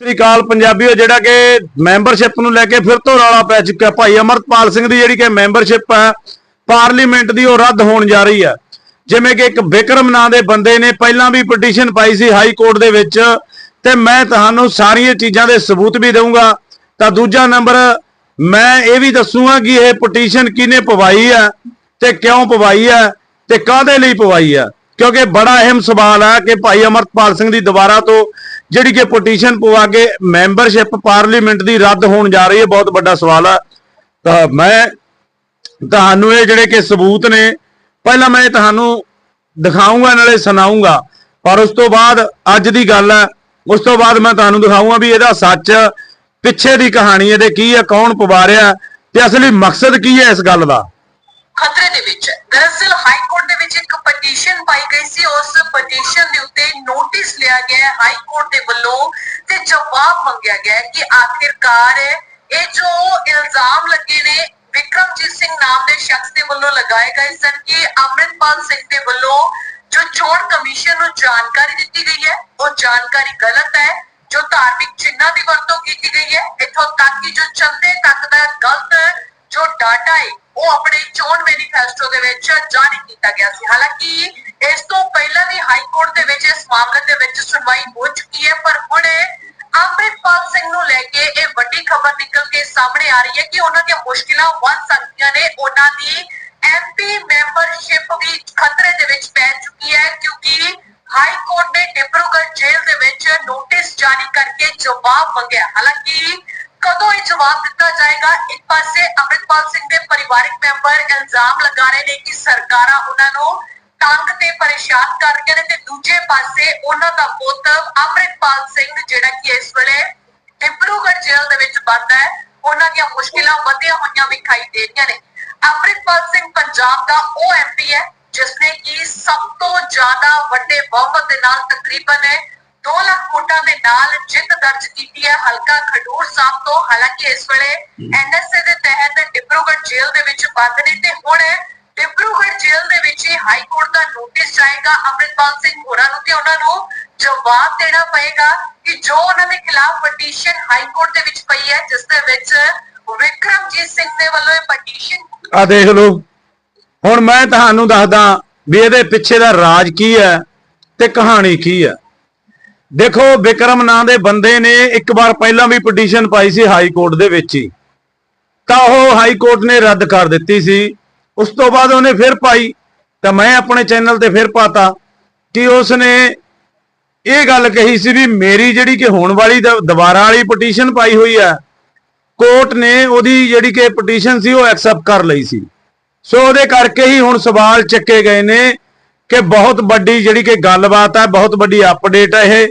ਸ੍ਰੀ ਅਕਾਲ ਪੰਜਾਬੀਓ, ਜਿਹੜਾ ਕਿ ਮੈਂਬਰਸ਼ਿਪ ਨੂੰ ਲੈ ਕੇ ਫਿਰ ਤੋਂ ਰੌਲਾ ਪੈ ਚੁੱਕਿਆ। ਭਾਈ ਅਮਰਤਪਾਲ ਸਿੰਘ ਦੀ ਜਿਹੜੀ ਕਿ ਮੈਂਬਰਸ਼ਿਪ ਹੈ ਪਾਰਲੀਮੈਂਟ ਦੀ ਉਹ ਰੱਦ ਹੋਣ ਜਾ ਰਹੀ ਹੈ। ਜਿਵੇਂ ਕਿ ਇੱਕ ਵਿਕਰਮ ਨਾਂ ਦੇ ਬੰਦੇ ਨੇ ਪਹਿਲਾਂ ਵੀ ਪਟੀਸ਼ਨ ਪਾਈ ਸੀ ਹਾਈ ਕੋਰਟ ਦੇ ਵਿੱਚ, ਤੇ ਮੈਂ ਤੁਹਾਨੂੰ ਸਾਰੀਆਂ ਚੀਜ਼ਾਂ ਦੇ ਸਬੂਤ ਵੀ ਦਊਂਗਾ। ਤਾਂ ਦੂਜਾ ਨੰਬਰ, ਮੈਂ ਇਹ ਵੀ ਦੱਸੂਗਾ ਕਿ ਇਹ ਪਟੀਸ਼ਨ ਕਿਹਨੇ ਪਵਾਈ ਹੈ ਤੇ ਕਿਉਂ ਪਵਾਈ ਹੈ ਤੇ ਕਾਹਦੇ ਲਈ ਪਵਾਈ ਹੈ। ਕਿਉਂਕਿ ਬੜਾ ਅਹਿਮ ਸਵਾਲ ਹੈ ਕਿ ਭਾਈ ਅਮਰਤਪਾਲ ਸਿੰਘ ਦੀ ਦੁਬਾਰਾ ਤੋਂ ਜਿਹੜੀ ਕਿ ਪਟੀਸ਼ਨ ਪਵਾ ਕੇ ਮੈਂਬਰਸ਼ਿਪ ਪਾਰਲੀਮੈਂਟ ਦੀ ਰੱਦ ਹੋਣ ਜਾ ਰਹੀ ਹੈ, ਬਹੁਤ ਵੱਡਾ ਸਵਾਲ ਹੈ ਤਾਂ ਮੈਂ ਤੁਹਾਨੂੰ ਇਹ ਜਿਹੜੇ ਕਿ ਸਬੂਤ ਨੇ, ਪਹਿਲਾਂ ਮੈਂ ਤੁਹਾਨੂੰ ਦਿਖਾਉਂਗਾ ਨਾਲੇ ਸੁਣਾਉਂਗਾ ਪਰ ਉਸ ਤੋਂ ਬਾਅਦ ਅੱਜ ਦੀ ਗੱਲ ਹੈ ਉਸ ਤੋਂ ਬਾਅਦ ਮੈਂ ਤੁਹਾਨੂੰ ਦਿਖਾਉਂਗਾ ਵੀ ਇਹਦਾ ਸੱਚ, ਪਿੱਛੇ ਦੀ ਕਹਾਣੀ ਇਹਦੇ ਕੀ ਹੈ ਕੌਣ ਪਵਾ ਰਿਹਾ, ਤੇ ਅਸਲੀ ਮਕਸਦ ਕੀ ਹੈ ਇਸ ਗੱਲ ਦਾ? ਖਤਰੇ ਦੇ ਵਿੱਚ ਹੈ। ਦਰਅਸਲ ਹਾਈ ਕੋਰਟ ਦੇ ਵਿੱਚ ਇੱਕ ਪਟੀਸ਼ਨ ਪਾਈ ਗਈ ਸੀ, ਉਸ ਪਟੀਸ਼ਨ ਦੇ ਉੱਤੇ ਨੋਟਿਸ ਗਿਆ ਹਾਈ ਕੋਰਟ ਦੇ ਵੱਲੋਂ ਤੇ ਜਵਾਬ ਮੰਗਿਆ ਗਿਆ ਕਿ ਆਖਿਰਕਾਰ ਇਹ ਜੋ ਇਲਜ਼ਾਮ ਲੱਗੇ ਨੇ, ਵਿਕਰਮਜੀਤ ਸਿੰਘ ਨਾਮ ਦੇ ਸ਼ਖਸ ਦੇ ਵੱਲੋਂ ਲਗਾਏ ਗਏ ਸਨ ਕਿ ਅੰਮ੍ਰਿਤਪਾਲ ਸਿੰਘ ਦੇ ਵੱਲੋਂ ਜੋ ਚੋਣ ਕਮਿਸ਼ਨ ਨੂੰ ਜਾਣਕਾਰੀ ਦਿੱਤੀ ਗਈ ਹੈ, ਉਹ ਜਾਣਕਾਰੀ ਗਲਤ ਹੈ, ਜੋ ਧਾਰਮਿਕ ਚਿੰਨ੍ਹਾਂ ਦੀ ਵਰਤੋਂ ਕੀਤੀ ਗਈ ਹੈ, ਇੱਥੋਂ ਤੱਕ ਕਿ ਜੋ ਚੰਦੇ ਤੱਕ ਦਾ ਗਲਤ ਜੋ ਡਾਟਾ ਹੈ, ਉਹ ਆਪਣੇ ਚੋਣ ਮੈਨੀਫੈਸਟੋ ਦੇ ਵਿੱਚ ਜਾਰੀ ਕੀਤਾ ਗਿਆ ਸੀ। ਹਾਲਾਂਕਿ ਇਸ ਤੋਂ ਪਹਿਲਾਂ ਵੀ ਹਾਈ ਕੋਰਟ ਦੇ ਵਿੱਚ ਇਸ ਮਾਮਲੇ ਦੇ ਵਿੱਚ ਸੁਣਵਾਈ ਹੋ ਚੁੱਕੀ ਹੈ, ਪਰ ਹੁਣ ਅੰਮ੍ਰਿਤਪਾਲ ਸਿੰਘ ਨੂੰ ਲੈ ਕੇ ਇਹ ਵੱਡੀ ਖਬਰ ਨਿਕਲ ਕੇ ਸਾਹਮਣੇ ਆ ਰਹੀ ਹੈ ਕਿ ਉਹਨਾਂ ਦੀਆਂ ਮੁਸ਼ਕਿਲਾਂ ਵੱਧ ਸਕਦੀਆਂ ਨੇ। ਉਹਨਾਂ ਦੀ ਐਮਪੀ ਮੈਂਬਰਸ਼ਿਪ ਵੀ ਖਤਰੇ ਦੇ ਵਿੱਚ ਪੈ ਚੁੱਕੀ ਹੈ, ਕਿਉਂਕਿ ਹਾਈ ਕੋਰਟ ਨੇ ਡਿਬਰੂਗੜ੍ਹ ਜੇਲ੍ਹ ਦੇ ਵਿੱਚ ਨੋਟਿਸ ਜਾਰੀ ਕਰਕੇ ਜਵਾਬ ਮੰਗਿਆ। ਹਾਲਾਂਕਿ ਕਦੋਂ ਇਹ ਜਵਾਬ ਦਿੱਤਾ ਜਾਏਗਾ, ਇੱਕ ਪਾਸੇ ਅੰਮ੍ਰਿਤਪਾਲ ਸਿੰਘ ਦੇ ਪਰਿਵਾਰਕ ਮੈਂਬਰ ਇਲਜ਼ਾਮ ਲਗਾ ਰਹੇ ਨੇ ਕਿ ਸਰਕਾਰਾਂ ਉਹਨਾਂ ਨੂੰ ਪਰੇਸ਼ਾਨ ਕਰ ਰਹੀਆਂ ਨੇ ਤੇ ਦੂਜੇ ਪਾਸੇ ਉਹਨਾਂ ਦਾ ਪੁੱਤ ਅੰਮ੍ਰਿਤਪਾਲ ਸਿੰਘ ਜਿਹੜਾ ਕਿ ਇਸ ਵੇਲੇ ਡਿਬਰੂਗੜ੍ਹ ਜੇਲ੍ਹ ਦੇ ਵਿੱਚ ਬੰਦ ਹੈ, ਉਹਨਾਂ ਦੀਆਂ ਮੁਸ਼ਕਿਲਾਂ ਵਧੀਆਂ ਹੋਈਆਂ ਵਿਖਾਈ ਦੇ ਰਹੀਆਂ ਨੇ। ਅੰਮ੍ਰਿਤਪਾਲ ਸਿੰਘ ਪੰਜਾਬ ਦਾ ਉਹ ਐਮਪੀ ਹੈ ਜਿਸਨੇ ਕਿ ਸਭ ਤੋਂ ਜ਼ਿਆਦਾ ਵੱਡੇ ਬਹੁਮਤ ਦੇ ਨਾਲ ਤਕਰੀਬਨ 2 ਲੱਖ ਵੋਟਾਂ ਦੇ ਨਾਲ ਜਿੱਤ ਦਰਜ ਕੀਤੀ ਹੈ। ਹਲਕਾ ਖਡੂਰ ਸਾਹਿਬ ਤੋਂ ਹਾਲਾਂਕਿ ਇਸ ਵੇਲੇ ਐਨਐਸਏ ਦੇ ਤਹਿਤ ਡਿਬਰੂਗੜ੍ਹ ਜੇਲ੍ਹ ਦੇ ਵਿੱਚ ਬੰਦ ਨੇ ਤੇ ਹੁਣ ਡਿਬਰੂਗੜ੍ਹ ਜੇਲ੍ਹ ਦੇ ਵਿੱਚ ਹੀ ਹਾਈ ਕੋਰਟ ਦਾ ਨੋਟਿਸ ਜਾਏਗਾ। ਅੰਮ੍ਰਿਤਪਾਲ ਸਿੰਘ ਹੋਰਾਂ ਨੂੰ ਤੇ ਉਹਨਾਂ ਨੂੰ ਜਵਾਬ ਦੇਣਾ ਪਏਗਾ ਕਿ ਜੋ ਉਹਨਾਂ ਦੇ ਖਿਲਾਫ ਪਟੀਸ਼ਨ ਹਾਈ ਕੋਰਟ ਦੇ ਵਿੱਚ ਪਈ ਹੈ, ਜਿਸ ਦੇ ਵਿੱਚ ਵਿਕਰਮਜੀਤ ਸਿੰਘ ਦੇ ਵੱਲੋਂ ਇਹ ਪਟੀਸ਼ਨ ਆ ਦੇਖ ਲਓ। ਹੁਣ ਮੈਂ ਤੁਹਾਨੂੰ ਦੱਸਦਾ ਵੀ ਇਹਦੇ ਪਿੱਛੇ ਦਾ ਰਾਜ ਕੀ ਹੈ ਤੇ ਕਹਾਣੀ ਕੀ ਹੈ। ਦੇਖੋ, ਵਿਕਰਮ ਨਾਂ ਦੇ ਬੰਦੇ ਨੇ ਇੱਕ ਵਾਰ ਪਹਿਲਾਂ ਵੀ ਪਟੀਸ਼ਨ ਪਾਈ ਸੀ ਹਾਈ ਕੋਰਟ ਦੇ ਵਿੱਚ ਹੀ। ਤਾਂ ਉਹ ਹਾਈ ਕੋਰਟ ਨੇ ਰੱਦ ਕਰ ਦਿੱਤੀ ਸੀ। ਉਸ ਤੋਂ ਬਾਅਦ ਉਹਨੇ ਫਿਰ ਪਾਈ, ਤਾਂ ਮੈਂ ਆਪਣੇ ਚੈਨਲ ਤੇ ਫਿਰ ਪਾਤਾ, ਕਿ ਉਸਨੇ ਇਹ ਗੱਲ ਕਹੀ ਸੀ ਵੀ ਮੇਰੀ ਜਿਹੜੀ ਕਿ ਹੋਣ ਵਾਲੀ ਦੁਬਾਰਾ ਵਾਲੀ ਪਟੀਸ਼ਨ ਪਾਈ ਹੋਈ ਹੈ, ਕੋਰਟ ਨੇ ਉਹਦੀ ਜਿਹੜੀ ਕਿ ਪਟੀਸ਼ਨ ਸੀ ਉਹ ਐਕਸੈਪਟ ਕਰ ਲਈ ਸੀ। ਸੋ ਉਹਦੇ ਕਰਕੇ ਹੀ ਹੁਣ ਸਵਾਲ ਚੱਕੇ ਗਏ ਨੇ ਕਿ ਬਹੁਤ ਵੱਡੀ ਜਿਹੜੀ ਕਿ ਗੱਲਬਾਤ ਹੈ, ਬਹੁਤ ਵੱਡੀ ਅਪਡੇਟ ਹੈ ਇਹ,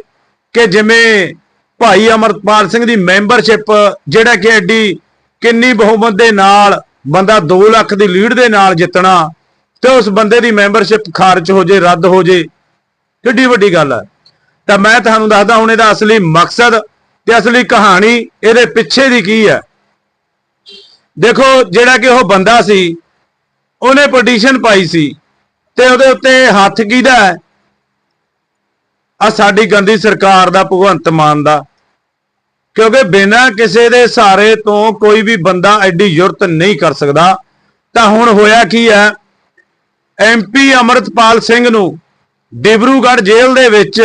ਕਿ ਜਿਵੇਂ ਭਾਈ ਅਮਰਪਾਲ ਸਿੰਘ ਦੀ ਮੈਂਬਰਸ਼ਿਪ ਜਿਹੜਾ ਕਿ ਐਡੀ ਕਿੰਨੀ ਬਹੁਮਤ ਦੇ ਨਾਲ ਬੰਦਾ 2 ਲੱਖ ਦੀ ਲੀਡ ਦੇ ਨਾਲ ਜਿੱਤਣਾ ਤੇ ਉਸ ਬੰਦੇ ਦੀ ਮੈਂਬਰਸ਼ਿਪ ਖਾਰਜ ਹੋ ਜੇ, ਰੱਦ ਹੋ ਜੇ, ਕਿੱਡੀ ਵੱਡੀ ਗੱਲ ਹੈ ਤਾਂ ਮੈਂ ਤੁਹਾਨੂੰ ਦੱਸਦਾ, ਹੁਣ ਇਹਦਾ ਅਸਲੀ ਮਕਸਦ ਤੇ ਅਸਲੀ ਕਹਾਣੀ ਇਹਦੇ ਪਿੱਛੇ ਦੀ ਕੀ ਹੈ ਦੇਖੋ, ਜਿਹੜਾ ਕਿ ਉਹ ਬੰਦਾ ਸੀ, ਉਹਨੇ ਪਟੀਸ਼ਨ ਪਾਈ ਸੀ ਤੇ ਉਹਦੇ ਉੱਤੇ ਹੱਥ ਕਿਹਦਾ ਹੈ? ਆ ਸਾਡੀ ਗੰਦੀ ਸਰਕਾਰ ਦਾ ਭਗਵੰਤ ਮਾਨ ਦਾ। ਕਿਉਂਕਿ ਬਿਨਾਂ ਕਿਸੇ ਦੇ ਸਹਾਰੇ ਤੋਂ ਕੋਈ ਵੀ ਬੰਦਾ ਐਡੀ ਜ਼ਰੂਰਤ ਨਹੀਂ ਕਰ ਸਕਦਾ। ਤਾਂ ਹੁਣ ਹੋਇਆ ਕੀ ਹੈ? ਐਮਪੀ ਅਮਰਤਪਾਲ ਸਿੰਘ ਨੂੰ ਡਿਬਰੂਗੜ੍ਹ ਜੇਲ੍ਹ ਦੇ ਵਿੱਚ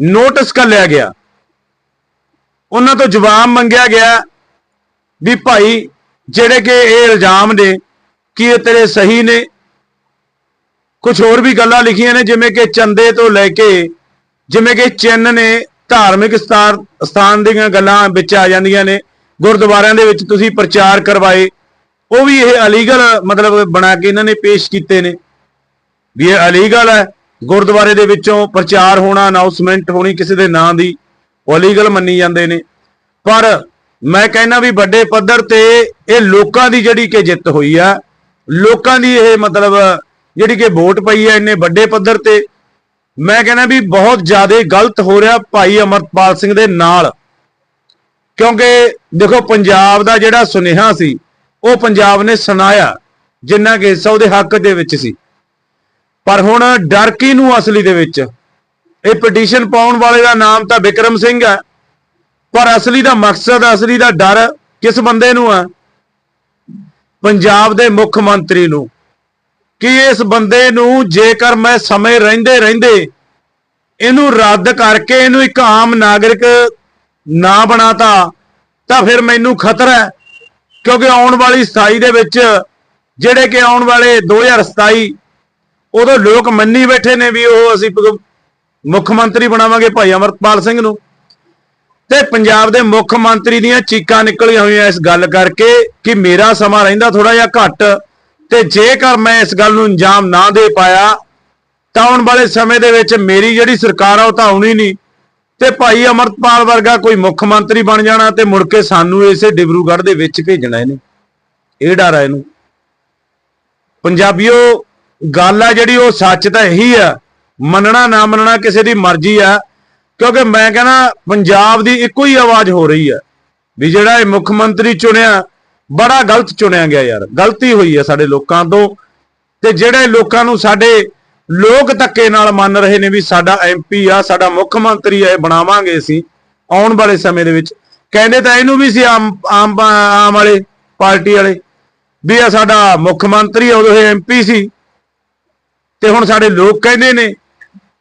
ਨੋਟਿਸ ਕਰ ਲਿਆ ਗਿਆ। ਉਹਨਾਂ ਤੋਂ ਜਵਾਬ ਮੰਗਿਆ ਗਿਆ ਵੀ ਭਾਈ, ਜਿਹੜੇ ਕਿ ਇਹ ਇਲਜ਼ਾਮ ਨੇ ਕਿ ਇਹ ਤੇਰੇ ਸਹੀ ਨੇ ਕੁਝ ਹੋਰ ਵੀ ਗੱਲਾਂ ਲਿਖੀਆਂ ਨੇ, ਜਿਵੇਂ ਕਿ ਚੰਦੇ ਤੋਂ ਲੈ ਕੇ, ਜਿਵੇਂ ਕਿ ਚਿੰਨ ਨੇ ਧਾਰਮਿਕ ਸਥਾਨ ਦੀਆਂ ਗੱਲਾਂ ਵਿੱਚ ਆ ਜਾਂਦੀਆਂ ਨੇ। ਗੁਰਦੁਆਰਿਆਂ ਦੇ ਵਿੱਚ ਤੁਸੀਂ ਪ੍ਰਚਾਰ ਕਰਵਾਏ। ਉਹ ਵੀ ਇਹ ਅਲੀਗਲ ਮਤਲਬ ਬਣਾ ਕੇ ਇਹਨਾਂ ਨੇ ਪੇਸ਼ ਕੀਤੇ ਨੇ। ਵੀ ਇਹ ਅਲੀਗਲ ਹੈ, ਗੁਰਦੁਆਰੇ ਦੇ ਵਿੱਚੋਂ ਪ੍ਰਚਾਰ ਹੋਣਾ ਅਨਾਉਂਸਮੈਂਟ ਹੋਣੀ ਕਿਸੇ ਦੇ ਨਾਂ ਦੀ, ਉਹ ਅਲੀਗਲ ਮੰਨੀ ਜਾਂਦੇ ਨੇ। ਪਰ ਮੈਂ ਕਹਿੰਦਾ ਵੀ ਵੱਡੇ ਪੱਧਰ ਤੇ ਇਹ ਲੋਕਾਂ ਦੀ ਜਿਹੜੀ ਕਿ ਜਿੱਤ ਹੋਈ ਆ, ਲੋਕਾਂ ਦੀ ਇਹ ਮਤਲਬ ਜਿਹੜੀ ਕਿ ਵੋਟ ਪਈ ਹੈ ਇੰਨੇ ਵੱਡੇ ਪੱਧਰ ਤੇ ਮੈਂ ਕਹਿੰਦਾ ਵੀ ਬਹੁਤ ਜ਼ਿਆਦਾ ਗਲਤ ਹੋ ਰਿਹਾ ਭਾਈ ਅਮਰਪਾਲ ਸਿੰਘ ਦੇ ਨਾਲ। ਕਿਉਂਕਿ ਦੇਖੋ ਪੰਜਾਬ ਦਾ ਜਿਹੜਾ ਸੁਨੇਹਾ ਸੀ, ਉਹ ਪੰਜਾਬ ਨੇ ਸੁਣਾਇਆ, ਜਿੰਨਾ ਕਿ ਹਿੱਸਾ ਉਹਦੇ ਹੱਕ ਦੇ ਵਿੱਚ ਸੀ। ਪਰ ਹੁਣ ਡਰ ਕੀ ਨੂੰ ਅਸਲੀ ਦੇ ਵਿੱਚ? ਇਹ ਪਟੀਸ਼ਨ ਪਾਉਣ ਵਾਲੇ ਦਾ ਨਾਮ ਤਾਂ ਵਿਕਰਮ ਸਿੰਘ ਹੈ। ਪਰ ਅਸਲੀ ਦਾ ਮਕਸਦ, ਅਸਲੀ ਦਾ ਡਰ ਕਿਸ ਬੰਦੇ ਨੂੰ ਆ ਪੰਜਾਬ ਦੇ ਮੁੱਖ ਮੰਤਰੀ ਨੂੰ। ਕਿ ਇਸ ਬੰਦੇ ਨੂੰ ਜੇਕਰ ਮੈਂ ਸਮੇਂ ਰਹਿੰਦੇ ਰਹਿੰਦੇ ਇਹਨੂੰ ਰੱਦ ਕਰਕੇ ਇਹਨੂੰ ਇੱਕ ਆਮ ਨਾਗਰਿਕ ਨਾ ਬਣਾਤਾ, ਤਾਂ ਫਿਰ ਮੈਨੂੰ ਖਤਰਾ ਹੈ। ਕਿਉਂਕਿ ਆਉਣ ਵਾਲੀ 27 ਦੇ ਵਿੱਚ ਜਿਹੜੇ ਕਿ ਆਉਣ ਵਾਲੇ 2027 ਉਦੋਂ ਲੋਕ ਮੰਨੀ ਬੈਠੇ ਨੇ ਵੀ ਉਹ ਅਸੀਂ ਮੁੱਖ ਮੰਤਰੀ ਬਣਾਵਾਂਗੇ ਭਾਈ ਅਮਰਪਾਲ ਸਿੰਘ ਨੂੰ। ਤੇ ਪੰਜਾਬ ਦੇ ਮੁੱਖ ਮੰਤਰੀ ਦੀਆਂ ਚੀਕਾਂ ਨਿਕਲੀਆਂ ਹੋਈਆਂ ਇਸ ਗੱਲ ਕਰਕੇ ਕਿ ਮੇਰਾ ਸਮਾਂ ਰਹਿੰਦਾ ਥੋੜਾ ਜਿਹਾ ਘੱਟ। ਤੇ ਜੇਕਰ ਮੈਂ ਇਸ ਗੱਲ ਨੂੰ ਅੰਜਾਮ ਨਾ ਦੇ ਪਾਇਆ, ਤਾਂ ਆਉਣ ਵਾਲੇ ਸਮੇਂ ਦੇ ਵਿੱਚ ਮੇਰੀ ਜਿਹੜੀ ਸਰਕਾਰ ਆ, ਉਹ ਤਾਂ ਆਉਣੀ ਨਹੀਂ। ਤੇ ਭਾਈ ਅਮਰਪਾਲ ਵਰਗਾ ਕੋਈ ਮੁੱਖ ਮੰਤਰੀ ਬਣ ਜਾਣਾ ਤੇ ਮੁੜ ਕੇ ਸਾਨੂੰ ਇਸੇ ਡਿਬਰੂਗੜ੍ਹ ਦੇ ਵਿੱਚ ਭੇਜਣਾ ਇਹਨੇ। ਇਹ ਡਰ ਆ ਇਹਨੂੰ। ਪੰਜਾਬੀਓ, ਗੱਲ ਆ ਜਿਹੜੀ ਉਹ ਸੱਚ ਤਾਂ ਇਹੀ ਆ। ਮੰਨਣਾ ਨਾ ਮੰਨਣਾ ਕਿਸੇ ਦੀ ਮਰਜ਼ੀ ਆ। ਕਿਉਂਕਿ ਮੈਂ ਕਹਿੰਦਾ, ਪੰਜਾਬ ਦੀ ਇੱਕੋ ਹੀ ਆਵਾਜ਼ ਹੋ ਰਹੀ ਆ ਵੀ ਜਿਹੜਾ ਇਹ ਮੁੱਖ ਮੰਤਰੀ ਚੁਣਿਆ ਬੜਾ ਗਲਤ ਚੁਣਿਆ ਗਿਆ ਯਾਰ, ਗਲਤੀ ਹੋਈ ਹੈ ਸਾਡੇ ਲੋਕਾਂ ਤੋਂ। ਤੇ ਜਿਹੜੇ ਲੋਕਾਂ ਨੂੰ ਸਾਡੇ ਲੋਕ ਧੱਕੇ ਨਾਲ ਮੰਨ ਰਹੇ ਨੇ ਵੀ ਸਾਡਾ ਐਮਪੀ ਆ, ਸਾਡਾ ਮੁੱਖ ਮੰਤਰੀ ਆ, ਇਹ ਬਣਾਵਾਂਗੇ ਅਸੀਂ ਆਉਣ ਵਾਲੇ ਸਮੇਂ ਦੇ ਵਿੱਚ। ਕਹਿੰਦੇ ਤਾਂ ਇਹਨੂੰ ਵੀ ਸੀ ਆਮ ਆਮ ਆਮ ਵਾਲੇ ਪਾਰਟੀ ਵਾਲੇ ਵੀ ਆ ਸਾਡਾ ਮੁੱਖ ਮੰਤਰੀ ਉਦੋਂ ਇਹ ਐਮਪੀ ਸੀ। ਤੇ ਹੁਣ ਸਾਡੇ ਲੋਕ ਕਹਿੰਦੇ ਨੇ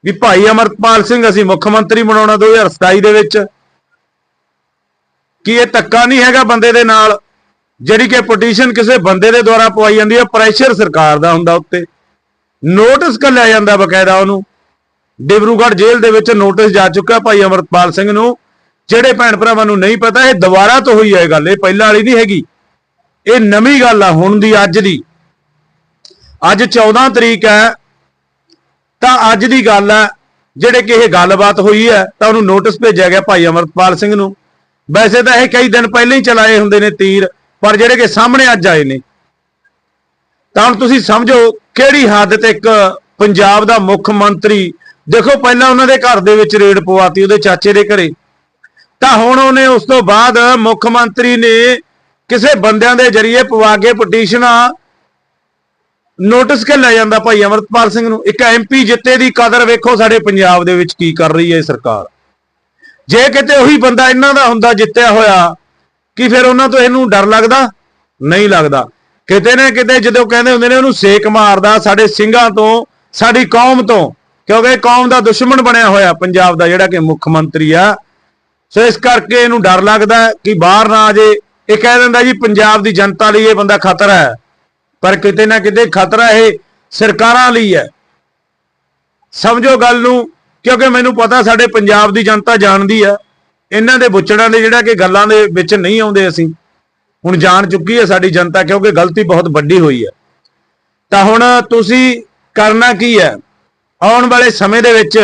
ਵੀ ਭਾਈ ਅਮਰਪਾਲ ਸਿੰਘ ਅਸੀਂ ਮੁੱਖ ਮੰਤਰੀ ਬਣਾਉਣਾ 2027 ਦੇ ਵਿੱਚ। ਕੀ ਇਹ ਧੱਕਾ ਨਹੀਂ ਹੈਗਾ ਬੰਦੇ ਦੇ ਨਾਲ? ਜਿਹੜੀ ਕਿ ਪਟੀਸ਼ਨ ਕਿਸੇ ਬੰਦੇ ਦੇ ਦੁਆਰਾ ਪਵਾਈ ਜਾਂਦੀ ਹੈ ਪ੍ਰੈਸ਼ਰ ਸਰਕਾਰ ਦਾ ਹੁੰਦਾ ਉੱਤੇ। ਨੋਟਿਸ ਕੱਲਿਆ ਜਾਂਦਾ ਬਕਾਇਦਾ ਉਹਨੂੰ। ਡਿਬਰੂਗੜ੍ਹ ਜੇਲ੍ਹ ਦੇ ਵਿੱਚ ਨੋਟਿਸ ਜਾ ਚੁੱਕਾ ਭਾਈ ਅਮਰਪਾਲ ਸਿੰਘ ਨੂੰ। ਜਿਹੜੇ ਭੈਣ ਭਰਾਵਾਂ ਨੂੰ ਨਹੀਂ ਪਤਾ, ਇਹ ਦੁਬਾਰਾ ਤੋਂ ਹੋਈ ਹੈ ਇਹ ਗੱਲ, ਇਹ ਪਹਿਲਾਂ ਵਾਲੀ ਨਹੀਂ ਹੈਗੀ। ਇਹ ਨਵੀਂ ਗੱਲ ਆ, ਹੁਣ ਦੀ, ਅੱਜ ਦੀ। ਅੱਜ 14 ਤਰੀਕ ਹੈ, ਤਾਂ ਅੱਜ ਦੀ ਗੱਲ ਹੈ। ਜਿਹੜੇ ਕਿ ਇਹ ਗੱਲਬਾਤ ਹੋਈ ਹੈ, ਤਾਂ ਉਹਨੂੰ ਨੋਟਿਸ ਭੇਜਿਆ ਗਿਆ ਭਾਈ ਅਮਰਪਾਲ ਸਿੰਘ ਨੂੰ। ਵੈਸੇ ਤਾਂ ਇਹ ਕਈ ਦਿਨ ਪਹਿਲਾਂ ਹੀ ਚਲਾਏ ਹੁੰਦੇ ਨੇ ਤੀਰ। ਪਰ ਜਿਹੜੇ ਕਿ ਸਾਹਮਣੇ ਅੱਜ ਆਏ ਨੇ, ਤਾਂ ਹੁਣ ਤੁਸੀਂ ਸਮਝੋ ਕਿਹੜੀ ਹੱਦ ਤੇ ਇੱਕ ਪੰਜਾਬ ਦਾ ਮੁੱਖ ਮੰਤਰੀ, ਦੇਖੋ ਪਹਿਲਾਂ ਉਹਨਾਂ ਦੇ ਘਰ ਦੇ ਵਿੱਚ ਰੇਡ ਪਵਾਤੀ ਉਹਦੇ ਚਾਚੇ ਦੇ ਘਰੇ, ਤਾਂ ਹੁਣ ਉਹਨੇ ਉਸ ਤੋਂ ਬਾਅਦ ਮੁੱਖ ਮੰਤਰੀ ਨੇ ਕਿਸੇ ਬੰਦਿਆਂ ਦੇ ਜਰੀਏ ਪਵਾ ਕੇ ਪਟੀਸ਼ਨਾਂ, ਨੋਟਿਸ ਕੇ ਲੈ ਜਾਂਦਾ ਭਾਈ ਅਮਰਪਾਲ ਸਿੰਘ ਨੂੰ, ਇੱਕ ਐਮਪੀ ਜਿੱਤੇ ਦੀ ਕਦਰ ਵੇਖੋ ਸਾਡੇ ਪੰਜਾਬ ਦੇ ਵਿੱਚ ਕੀ ਕਰ ਰਹੀ ਹੈ ਸਰਕਾਰ। ਜੇ ਕਿਤੇ ਉਹੀ ਬੰਦਾ ਇਹਨਾਂ ਦਾ ਹੁੰਦਾ ਜਿੱਤਿਆ ਹੋਇਆ ਕਿ ਫਿਰ ਉਹਨਾਂ ਤੋਂ ਇਹਨੂੰ ਡਰ ਲੱਗਦਾ? ਨਹੀਂ ਲੱਗਦਾ। ਕਿਤੇ ਨਾ ਕਿਤੇ ਜਦੋਂ ਕਹਿੰਦੇ ਹੁੰਦੇ ਨੇ ਉਹਨੂੰ ਸੇਕ ਮਾਰਦਾ ਸਾਡੇ ਸਿੰਘਾਂ ਤੋਂ, ਸਾਡੀ ਕੌਮ ਤੋਂ, ਕਿਉਂਕਿ ਇਹ ਕੌਮ ਦਾ ਦੁਸ਼ਮਣ ਬਣਿਆ ਹੋਇਆ ਪੰਜਾਬ ਦਾ ਜਿਹੜਾ ਕਿ ਮੁੱਖ ਮੰਤਰੀ ਆ। ਸੋ ਇਸ ਕਰਕੇ ਇਹਨੂੰ ਡਰ ਲੱਗਦਾ ਕਿ ਬਾਹਰ ਨਾ ਆ ਜੇ। ਇਹ ਕਹਿ ਦਿੰਦਾ ਜੀ, ਪੰਜਾਬ ਦੀ ਜਨਤਾ ਲਈ ਇਹ ਬੰਦਾ ਖਤਰਾ ਹੈ। ਪਰ ਕਿਤੇ ਨਾ ਕਿਤੇ ਖਤਰਾ ਇਹ ਸਰਕਾਰਾਂ ਲਈ ਹੈ। ਸਮਝੋ ਗੱਲ ਨੂੰ, ਕਿਉਂਕਿ ਮੈਨੂੰ ਪਤਾ ਸਾਡੇ ਪੰਜਾਬ ਦੀ ਜਨਤਾ ਜਾਣਦੀ ਆ। ਇਹਨਾਂ ਦੇ ਬੁੱਚੜਾਂ ਦੇ ਜਿਹੜਾ ਕਿ ਗੱਲਾਂ ਦੇ ਵਿੱਚ ਨਹੀਂ ਆਉਂਦੇ ਅਸੀਂ, ਹੁਣ ਜਾਣ ਚੁੱਕੀ ਹੈ ਸਾਡੀ ਜਨਤਾ ਕਿਉਂਕਿ ਗਲਤੀ ਬਹੁਤ ਵੱਡੀ ਹੋਈ ਹੈ। ਤਾਂ ਹੁਣ ਤੁਸੀਂ ਕਰਨਾ ਕੀ ਹੈ? ਆਉਣ ਵਾਲੇ ਸਮੇਂ ਦੇ ਵਿੱਚ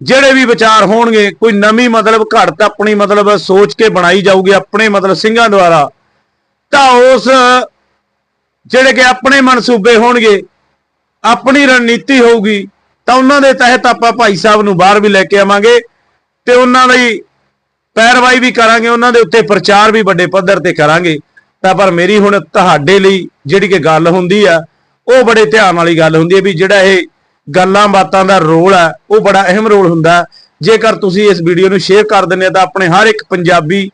ਜਿਹੜੇ ਵੀ ਵਿਚਾਰ ਹੋਣਗੇ, ਕੋਈ ਨਵੀਂ ਮਤਲਬ ਘੜਤ ਆਪਣੀ ਮਤਲਬ ਸੋਚ ਕੇ ਬਣਾਈ ਜਾਊਗੀ, ਆਪਣੇ ਮਤਲਬ ਸਿੰਘਾਂ ਦੁਆਰਾ, ਤਾਂ ਉਸ ਜਿਹੜੇ ਕਿ ਆਪਣੇ ਮਨਸੂਬੇ ਹੋਣਗੇ, ਆਪਣੀ ਰਣਨੀਤੀ ਹੋਊਗੀ, ਤਾਂ ਉਹਨਾਂ ਦੇ ਤਹਿਤ ਆਪਾਂ ਭਾਈ ਸਾਹਿਬ ਨੂੰ ਬਾਹਰ ਵੀ ਲੈ ਕੇ ਆਵਾਂਗੇ। ਤੇ ਉਹਨਾਂ ਲਈ ਪੈਰਵਾਈ ਵੀ ਕਰਾਂਗੇ, ਉਹਨਾਂ ਦੇ ਉੱਤੇ ਪ੍ਰਚਾਰ ਵੀ ਵੱਡੇ ਪੱਧਰ ਤੇ ਕਰਾਂਗੇ। ਤਾਂ ਪਰ ਮੇਰੀ ਹੁਣ ਤੁਹਾਡੇ ਲਈ ਜਿਹੜੀ ਕਿ ਗੱਲ ਹੁੰਦੀ ਆ, ਉਹ ਬੜੇ ਧਿਆਨ ਵਾਲੀ ਗੱਲ ਹੁੰਦੀ ਹੈ ਵੀ ਜਿਹੜਾ ਇਹ ਗੱਲਾਂ ਬਾਤਾਂ ਦਾ ਰੋਲ ਹੈ ਉਹ ਬੜਾ ਅਹਿਮ ਰੋਲ ਹੁੰਦਾ। ਜੇਕਰ ਤੁਸੀਂ ਇਸ ਵੀਡੀਓ ਨੂੰ ਸ਼ੇਅਰ ਕਰ ਦਿੰਦੇ ਤਾਂ ਆਪਣੇ ਹਰ ਇੱਕ ਪੰਜਾਬੀ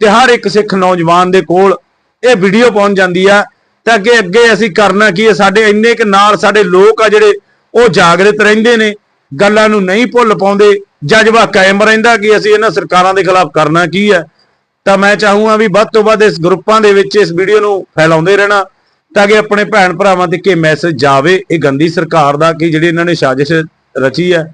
ਤੇ ਹਰ ਇੱਕ ਸਿੱਖ ਨੌਜਵਾਨ ਦੇ ਕੋਲ ਇਹ ਵੀਡੀਓ ਪਹੁੰਚ ਜਾਂਦੀ ਆ। ਤਾਂ ਅੱਗੇ ਅੱਗੇ ਅਸੀਂ ਕਰਨਾ ਕੀ ਹੈ ਸਾਡੇ ਇੰਨੇ ਕੁ ਨਾਲ ਸਾਡੇ ਲੋਕ ਆ ਜਿਹੜੇ ਉਹ ਜਾਗਰਤ ਰਹਿੰਦੇ ਨੇ, ਗੱਲਾਂ ਨੂੰ ਨਹੀਂ ਭੁੱਲ ਪਾਉਂਦੇ। ਜਜ਼ਬਾ ਕਾਇਮ ਰਹਿੰਦਾ ਕਿ ਅਸੀਂ ਇਹਨਾਂ ਸਰਕਾਰਾਂ ਦੇ ਖਿਲਾਫ ਕਰਨਾ ਕੀ ਹੈ। ਤਾਂ ਮੈਂ ਚਾਹੂੰਗਾ ਵੀ ਵੱਧ ਤੋਂ ਵੱਧ ਇਸ ਗਰੁੱਪਾਂ ਦੇ ਵਿੱਚ ਇਸ ਵੀਡੀਓ ਨੂੰ ਫੈਲਾਉਂਦੇ ਰਹਿਣਾ, ਤਾਂ ਕਿ ਆਪਣੇ ਭੈਣ ਭਰਾਵਾਂ ਤੱਕ ਇਹ ਮੈਸੇਜ ਜਾਵੇ, ਇਹ ਗੰਦੀ ਸਰਕਾਰ ਦਾ ਕਿ ਜਿਹੜੀ ਇਹਨਾਂ ਨੇ ਸਾਜ਼ਿਸ਼ ਰਚੀ ਹੈ,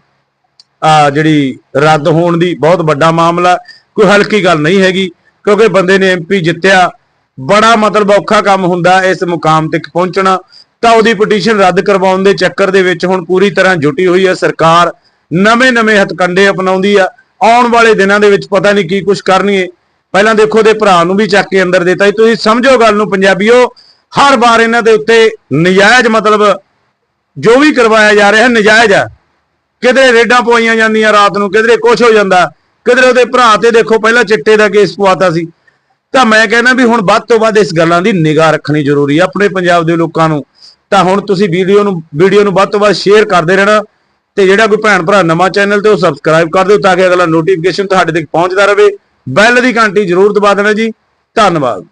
ਆ ਜਿਹੜੀ ਰੱਦ ਹੋਣ ਦੀ ਬਹੁਤ ਵੱਡਾ ਮਾਮਲਾ, ਕੋਈ ਹਲਕੀ ਗੱਲ ਨਹੀਂ ਹੈਗੀ, ਕਿਉਂਕਿ ਬੰਦੇ ਨੇ ਐਮਪੀ ਜਿੱਤਿਆ, ਬੜਾ ਮਤਲਬ ਔਖਾ ਕੰਮ ਹੁੰਦਾ ਇਸ ਮੁਕਾਮ ਤੱਕ ਪਹੁੰਚਣਾ, ਤਾਂ ਉਹਦੀ ਪਟੀਸ਼ਨ ਰੱਦ ਕਰਵਾਉਣ ਦੇ ਚੱਕਰ ਦੇ ਵਿੱਚ ਹੁਣ ਪੂਰੀ ਤਰ੍ਹਾਂ ਜੁਟੀ ਹੋਈ ਹੈ ਸਰਕਾਰ ਨਵੇਂ-ਨਵੇਂ ਹਥਕੰਡੇ ਅਪਣਾਉਂਦੀ ਆ। ਆਉਣ ਵਾਲੇ ਦਿਨਾਂ ਦੇ ਵਿੱਚ ਪਤਾ ਨਹੀਂ ਕੀ ਕੁਝ ਕਰਨਗੇ। ਪਹਿਲਾਂ ਦੇਖੋ ਦੇ ਭਰਾ ਨੂੰ ਵੀ ਚੱਕ ਕੇ ਅੰਦਰ ਦਿੱਤਾ ਤੁਸੀਂ ਸਮਝੋ ਗੱਲ ਨੂੰ ਪੰਜਾਬੀਓ, ਹਰ ਵਾਰ ਇਹਨਾਂ ਦੇ ਉੱਤੇ ਨਜਾਇਜ਼ ਮਤਲਬ ਜੋ ਵੀ ਕਰਵਾਇਆ ਜਾ ਰਿਹਾ ਨਜਾਇਜ਼ ਆ। ਕਿਧਰੇ ਰੇਡਾਂ ਪਵਾਈਆਂ ਜਾਂਦੀਆਂ ਰਾਤ ਨੂੰ, ਕਿਧਰੇ ਕੁਝ ਹੋ ਜਾਂਦਾ। ਕਿਧਰੇ ਉਹਦੇ ਭਰਾ ਤੇ ਦੇਖੋ ਪਹਿਲਾਂ ਚਿੱਟੇ ਦਾ ਕੇਸ ਪਵਾਤਾ ਸੀ। ਤਾਂ ਮੈਂ ਕਹਿੰਦਾ ਵੀ ਹੁਣ ਵੱਧ ਤੋਂ ਵੱਧ ਇਸ ਗੱਲਾਂ ਦੀ ਨਿਗਾਹ ਰੱਖਣੀ ਜ਼ਰੂਰੀ ਹੈ ਆਪਣੇ ਪੰਜਾਬ ਦੇ ਲੋਕਾਂ ਨੂੰ। ਤਾਂ ਹੁਣ ਤੁਸੀਂ ਵੀਡੀਓ ਨੂੰ ਵੀਡੀਓ ਨੂੰ ਵੱਧ ਤੋਂ ਵੱਧ ਸ਼ੇਅਰ ਕਰਦੇ ਰਹਿਣਾ। ਤੇ ਜਿਹੜਾ ਕੋਈ ਭੈਣ ਭਰਾ ਨਵਾਂ ਚੈਨਲ ਤੇ ਉਹ ਸਬਸਕ੍ਰਾਈਬ ਕਰ ਦਿਓ ਤਾਂ ਕਿ ਅਗਲਾ ਨੋਟੀਫਿਕੇਸ਼ਨ ਤੁਹਾਡੇ ਤੱਕ ਪਹੁੰਚਦਾ ਰਹੇ। ਬੈਲ ਦੀ ਘੰਟੀ ਜ਼ਰੂਰ ਦਬਾ ਦੇਣਾ ਜੀ। ਧੰਨਵਾਦ।